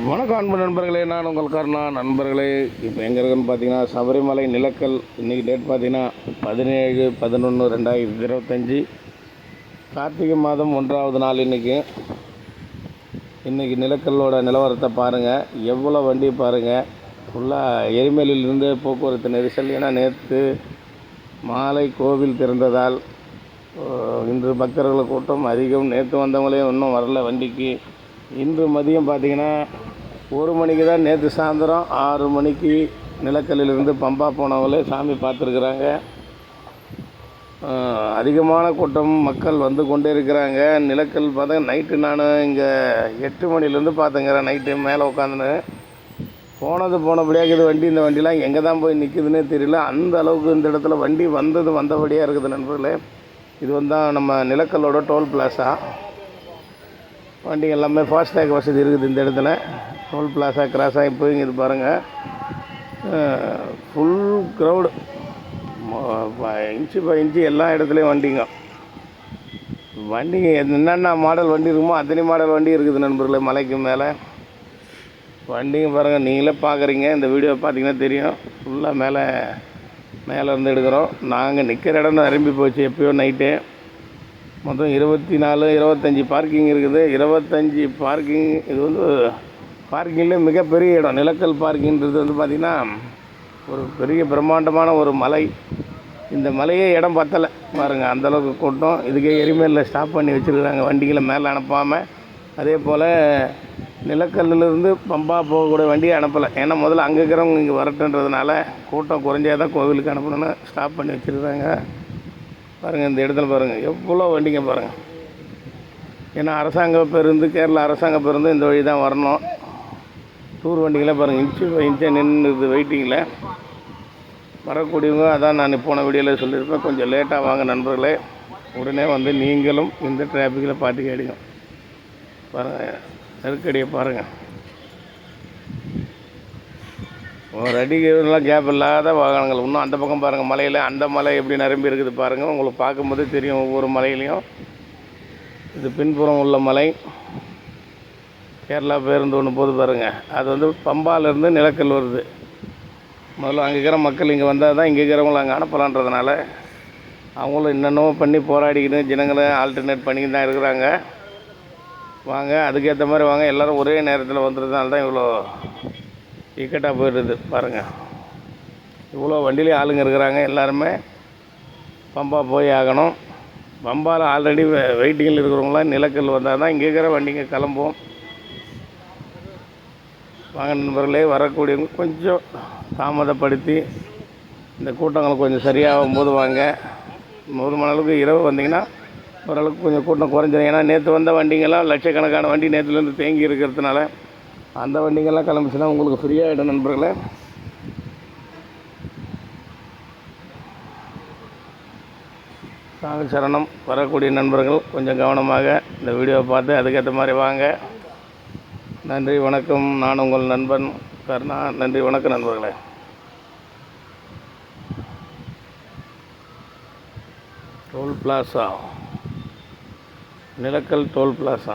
வணக்கம் அன்பு நண்பர்களே நான் உங்கள் கருணா. நண்பர்களே இப்போ எங்கே இருக்குன்னு பார்த்தீங்கன்னா சபரிமலை நிலக்கல் இன்றைக்கி டேட் பார்த்தீங்கன்னா பதினேழு பதினொன்று ரெண்டாயிரத்தி இருபத்தஞ்சி. கார்த்திகை மாதம் ஒன்றாவது நாள் இன்றைக்கி இன்றைக்கி நிலக்கல்லோட நிலவரத்தை பாருங்கள் எவ்வளோ வண்டி பாருங்கள் ஃபுல்லாக எரிமலையிலிருந்து போக்குவரத்து நெரிசல். ஏன்னா நேற்று மாலை கோவில் திறந்ததால் இன்று பக்தர்கள் கூட்டம் அதிகம். நேற்று வந்தவங்களே இன்னும் வரல வண்டிக்கு. இன்று மதியம் பார்த்திங்கன்னா ஒரு மணிக்கு தான் நேற்று சாயந்தரம் ஆறு மணிக்கு நிலக்கல்லிலிருந்து பம்பா போனவங்களே சாமி பார்த்துருக்குறாங்க. அதிகமான கூட்டம் மக்கள் வந்து கொண்டே இருக்கிறாங்க. நிலக்கல் பார்த்தா நைட்டு நான் இங்கே எட்டு மணிலேருந்து பார்த்துங்கிறேன் நைட்டு மேலே உட்காந்துன்னு. போனது போனபடியாக இது வண்டி இந்த வண்டிலாம் எங்கே தான் போய் நிற்குதுன்னே தெரியல. அந்த அளவுக்கு இந்த இடத்துல வண்டி வந்தது வந்தபடியாக இருக்குது நண்பர்களே. இது வந்து நம்ம நிலக்கல்லோட டோல் பிளாஸா வண்டி எல்லாமே ஃபாஸ்டேக் வசதி இருக்குது இந்த இடத்துல. டோல் பிளாஸா கிராஸாக இப்போ இங்கே பாருங்கள் full crowd inch by inch எல்லா இடத்துலையும் வண்டிங்க. வண்டிங்க என்னென்ன மாடல் வண்டி இருக்குமோ அத்தனை மாடல் வண்டி இருக்குது நண்பர்களே மலைக்கு மேலே. வண்டிங்க பாருங்கள் நீங்களே பார்க்குறீங்க இந்த வீடியோ பார்த்தீங்கன்னா தெரியும். ஃபுல்லாக மேலே மேலே இருந்து எடுக்கிறோம். நாங்கள் நிற்கிற இடம் நிரம்பி போச்சு எப்போயோ நைட்டு மொத்தம் இருபத்தி நாலு இருபத்தஞ்சி பார்க்கிங் இருக்குது. இருபத்தஞ்சி பார்க்கிங் இது வந்து பார்க்கிங்கில் மிகப்பெரிய இடம். நிலக்கல் பார்க்கிங்கிறது வந்து பார்த்திங்கன்னா ஒரு பெரிய பிரம்மாண்டமான ஒரு மலை. இந்த மலையே இடம் பத்தலை. பாருங்கள் அந்தளவுக்கு கூட்டம். இதுக்கே எரிமேலில் ஸ்டாப் பண்ணி வச்சுருக்குறாங்க. வண்டிகளை மேலே அனுப்பாமல் அதே போல் நிலக்கல்லிருந்து பம்பா போகக்கூடிய வண்டியை அனுப்பலை. ஏன்னா முதல்ல அங்கே இருக்கிறவங்க இங்கே வரட்டுன்றதுனால கூட்டம் குறைஞ்சே தான் கோவிலுக்கு அனுப்பணும்னு ஸ்டாப் பண்ணி வச்சுருக்காங்க பாருங்கள் இந்த இடத்துல பாருங்கள் எவ்வளோ வண்டிங்க பாருங்கள் ஏன்னா அரசாங்க பேருந்து கேரளா அரசாங்க பேருந்து இந்த வழி தான் வரணும். டூர் வண்டிங்களே பாருங்கள் இன்ச்சு இன்ச்சாக நின்றுது வெயிட்டிங்கில் வரக்கூடியவங்க அதான் நான் போன வீடியோவில் சொல்லியிருப்பேன். கொஞ்சம் லேட்டாக வாங்க நண்பர்களே. உடனே வந்து நீங்களும் இந்த டிராஃபிக்கில் பார்த்து கேடுங்க பாருங்கள் நெருக்கடியை பாருங்கள் ஒரு அடிக்கலாம் கேப் இல்லாத வாகனங்கள். இன்னும் அந்த பக்கம் பாருங்கள் மலையில் அந்த மலை எப்படி நிரம்பி இருக்குது பாருங்கள் உங்களுக்கு பார்க்கும்போது தெரியும் ஒவ்வொரு மலையிலையும். இது பின்புறம் உள்ள மலை. கேரளா பேருந்து ஒன்று போது பாருங்கள் அது வந்து பம்பாலேருந்து நிலக்கல் வருது. முதல்ல அங்கே இருக்கிற மக்கள் இங்கே வந்தால் தான் இங்கே இருக்கிறவங்கள அங்கே அனுப்பலான்றதுனால அவங்களும் என்னென்னவோ பண்ணி போராடிக்கிட்டு ஜனங்களை ஆல்டர்னேட் பண்ணிக்கிட்டு தான் இருக்கிறாங்க. வாங்க அதுக்கேற்ற மாதிரி வாங்க. எல்லோரும் ஒரே நேரத்தில் வந்துடுறதுனால தான் இவ்வளோ டிக்கெட்டாக போயிடுது பாருங்கள் இவ்வளோ வண்டியிலே ஆளுங்க இருக்கிறாங்க எல்லாருமே பம்பா போய் ஆகணும். பம்பாவில் ஆல்ரெடி வெயிட்டிங்கில் இருக்கிறவங்களாம் நிலக்கல் வந்தால் தான் இங்கே இருக்கிற வண்டிங்க கிளம்பும் வாங்க நண்பர்களே வரக்கூடியவங்க கொஞ்சம் தாமதப்படுத்தி இந்த கூட்டங்கள் கொஞ்சம் சரியாகும் போது வாங்க. போதுமான அளவுக்கு இரவு வந்தீங்கன்னா ஓரளவுக்கு கொஞ்சம் கூட்டம் குறைஞ்சிடும் ஏன்னா நேற்று வந்த வண்டிங்கெல்லாம் லட்சக்கணக்கான வண்டி நேற்றுலேருந்து தேங்கி இருக்கிறதுனால அந்த வண்டிங்கெல்லாம் கிளம்பிச்சுன்னா உங்களுக்கு ஃப்ரீயாகிடும் நண்பர்களே. சாமி சரணம் வரக்கூடிய நண்பர்கள் கொஞ்சம் கவனமாக இந்த வீடியோவை பார்த்து அதுக்கேற்ற மாதிரி வாங்க. நன்றி வணக்கம். நான் உங்கள் நண்பன் கருணா. நன்றி வணக்கம் நண்பர்களே. Toll plaza. Nilakkal toll plaza.